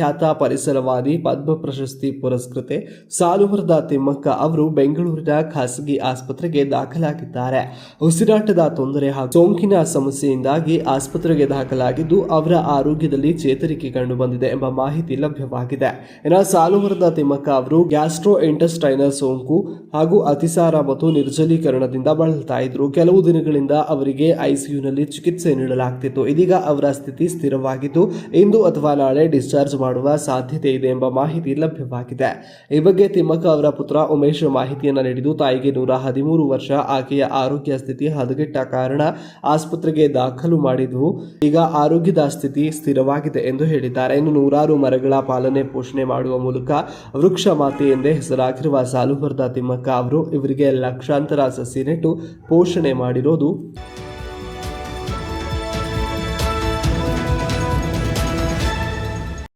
ಪ್ರಖ್ಯಾತ ಪರಿಸರವಾದಿ, ಪದ್ಮ ಪ್ರಶಸ್ತಿ ಪುರಸ್ಕೃತೆ ಸಾಲುಮರದ ತಿಮ್ಮಕ್ಕ ಅವರು ಬೆಂಗಳೂರಿನ ಖಾಸಗಿ ಆಸ್ಪತ್ರೆಗೆ ದಾಖಲಾಗಿದ್ದಾರೆ. ಉಸಿರಾಟದ ತೊಂದರೆ ಹಾಗೂ ಸೋಂಕಿನ ಸಮಸ್ಯೆಯಿಂದಾಗಿ ಆಸ್ಪತ್ರೆಗೆ ದಾಖಲಾಗಿದ್ದು, ಅವರ ಆರೋಗ್ಯದಲ್ಲಿ ಚೇತರಿಕೆ ಕಂಡು ಬಂದಿದೆ ಎಂಬ ಮಾಹಿತಿ ಲಭ್ಯವಾಗಿದೆ. ಇನ್ನು ಸಾಲುಮರದ ತಿಮ್ಮಕ್ಕ ಅವರು ಗ್ಯಾಸ್ಟ್ರೋ ಇಂಟೆಸ್ಟೈನಲ್ ಸೋಂಕು ಹಾಗೂ ಅತಿಸಾರ ಮತ್ತು ನಿರ್ಜಲೀಕರಣದಿಂದ ಬಳಲ್ತಾ ಇದ್ರು. ಕೆಲವು ದಿನಗಳಿಂದ ಅವರಿಗೆ ಐಸಿಯುನಲ್ಲಿ ಚಿಕಿತ್ಸೆ ನೀಡಲಾಗ್ತಿತ್ತು. ಇದೀಗ ಅವರ ಸ್ಥಿತಿ ಸ್ಥಿರವಾಗಿದ್ದು, ಇಂದು ಅಥವಾ ನಾಳೆ ಡಿಸ್ಚಾರ್ಜ್ ಮಾಡುವ ಸಾಧ್ಯತೆ ಇದೆ ಎಂಬ ಮಾಹಿತಿ ಲಭ್ಯವಾಗಿದೆ. ಈ ಬಗ್ಗೆ ತಿಮ್ಮಕ್ಕ ಅವರ ಪುತ್ರ ಉಮೇಶ್ ಮಾಹಿತಿಯನ್ನು ನೀಡಿದ್ದು, ತಾಯಿಗೆ ನೂರ ಹದಿಮೂರು ವರ್ಷ, ಆಕೆಯ ಆರೋಗ್ಯ ಸ್ಥಿತಿ ಹದಗೆಟ್ಟ ಕಾರಣ ಆಸ್ಪತ್ರೆಗೆ ದಾಖಲು ಮಾಡಿದ್ದು, ಈಗ ಆರೋಗ್ಯದ ಸ್ಥಿತಿ ಸ್ಥಿರವಾಗಿದೆ ಎಂದು ಹೇಳಿದ್ದಾರೆ. ಇನ್ನು ನೂರಾರು ಮರಗಳ ಪಾಲನೆ ಪೋಷಣೆ ಮಾಡುವ ಮೂಲಕ ವೃಕ್ಷ ಮಾತೆ ಎಂದೇ ಹೆಸರಾಗಿರುವ ಸಾಲುಬರ್ದ ತಿಮ್ಮಕ್ಕ ಅವರು ಇವರಿಗೆ ಲಕ್ಷಾಂತರ ಸಸಿ ನೆಟ್ಟು ಪೋಷಣೆ ಮಾಡಿರೋದು